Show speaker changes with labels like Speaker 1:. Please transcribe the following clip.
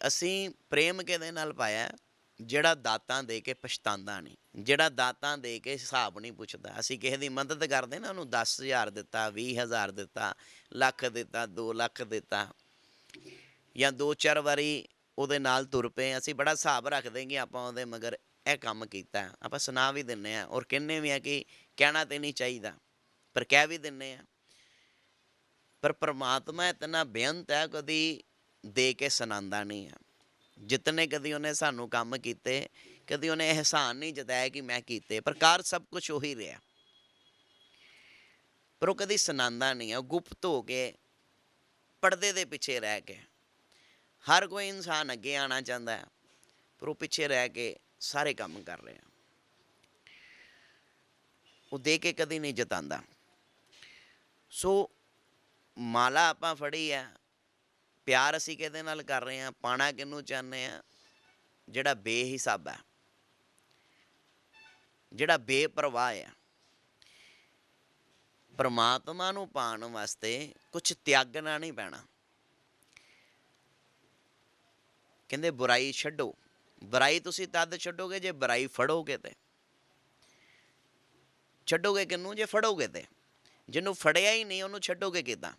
Speaker 1: ਅਸੀਂ ਪ੍ਰੇਮ ਕਿਹਦੇ ਨਾਲ ਪਾਇਆ? ਜਿਹੜਾ ਦਾਤਾਂ ਦੇ ਕੇ ਪਛਤਾਉਂਦਾ ਨਹੀਂ, ਜਿਹੜਾ ਦਾਤਾਂ ਦੇ ਕੇ ਹਿਸਾਬ ਨਹੀਂ ਪੁੱਛਦਾ। ਅਸੀਂ ਕਿਸੇ ਦੀ ਮਦਦ ਕਰਦੇ ਨਾ, ਉਹਨੂੰ 10000 ਦਿੱਤਾ 20000 ਦਿੱਤਾ, ਲੱਖ ਦਿੱਤਾ 2 ਲੱਖ ਦਿੱਤਾ। ਜਾਂ ਦੋ ਚਾਰ ਵਾਰੀ ਉਹਦੇ ਨਾਲ ਤੁਰ ਪਏ, ਅਸੀਂ ਬੜਾ ਹਿਸਾਬ ਰੱਖਦੇ ਕਿ ਆਪਾਂ ਉਹਦੇ ਮਗਰ ਇਹ ਕੰਮ ਕੀਤਾ। ਆਪਾਂ ਸੁਣਾ ਵੀ ਦਿੰਨੇ ਆ, ਔਰ ਕਹਿੰਨੇ ਵੀ ਆ ਕਿ ਕਹਿਣਾ ਤੇ ਨਹੀਂ ਚਾਹੀਦਾ, ਪਰ ਕਹਿ ਵੀ ਦਿੰਨੇ ਆ। ਪਰ ਪ੍ਰਮਾਤਮਾ ਇਤਨਾ ਬੇਅੰਤ ਹੈ ਕਦੀ ਦੇ ਕੇ ਸੁਣਾਉਂਦਾ ਨਹੀਂ ਹੈ ਜਿਤਨੇ ਕਦੀ ਉਹਨੇ ਸਾਨੂੰ ਕੰਮ ਕੀਤੇ, ਕਦੀ ਉਹਨੇ ਅਹਿਸਾਨ ਨਹੀਂ ਜਤਾਇਆ ਕਿ ਮੈਂ ਕੀਤੇ ਪਰ ਕਾਰ ਸਭ ਕੁਝ ਉਹੀ ਰਿਹਾ। ਪਰ ਉਹ ਕਦੀ ਸੁਣਾਉਂਦਾ ਨਹੀਂ ਹੈ ਉਹ ਗੁਪਤ ਹੋ ਕੇ ਪਰਦੇ ਦੇ ਪਿੱਛੇ ਰਹਿ ਕੇ। ਹਰ ਕੋਈ ਇਨਸਾਨ ਅੱਗੇ ਆਣਾ ਚਾਹੁੰਦਾ ਹੈ, ਪਰ ਉਹ ਪਿੱਛੇ ਰਹਿ ਕੇ ਸਾਰੇ ਕੰਮ ਕਰ ਰਿਹਾ। ਉਹ ਦੇ ਕੇ ਕਦੀ ਨਹੀਂ ਜਤਾਂਦਾ ਸੋ ਮਾਲਾ ਆਪਾਂ ਫੜੀ ਆ ਪਿਆਰ ਅਸੀਂ ਕਿਹਦੇ ਨਾਲ ਕਰ ਰਹੇ ਹਾਂ, ਪਾਣਾ ਕਿਹਨੂੰ ਚਾਹੁੰਦੇ ਆ ਜਿਹੜਾ ਬੇਹਿਸਾਬ ਹੈ, ਜਿਹੜਾ ਬੇਪਰਵਾਹ ਹੈ। ਪਰਮਾਤਮਾ ਨੂੰ ਪਾਣ ਵਾਸਤੇ ਕੁਝ ਤਿਆਗਣਾ ਨਹੀਂ ਪੈਣਾ। ਕਹਿੰਦੇ, ਬੁਰਾਈ ਛੱਡੋ। ਬੁਰਾਈ ਤੁਸੀਂ ਤਦ ਛੱਡੋਗੇ ਜੇ ਬੁਰਾਈ ਫੜੋਗੇ ਤੇ। ਛੱਡੋਗੇ ਕਿਨੂੰ ਜੇ ਫੜੋਗੇ ਤੇ। ਜਿਹਨੂੰ ਫੜਿਆ ਹੀ ਨਹੀਂ, ਉਹਨੂੰ ਛੱਡੋਗੇ ਕਿਦਾਂ?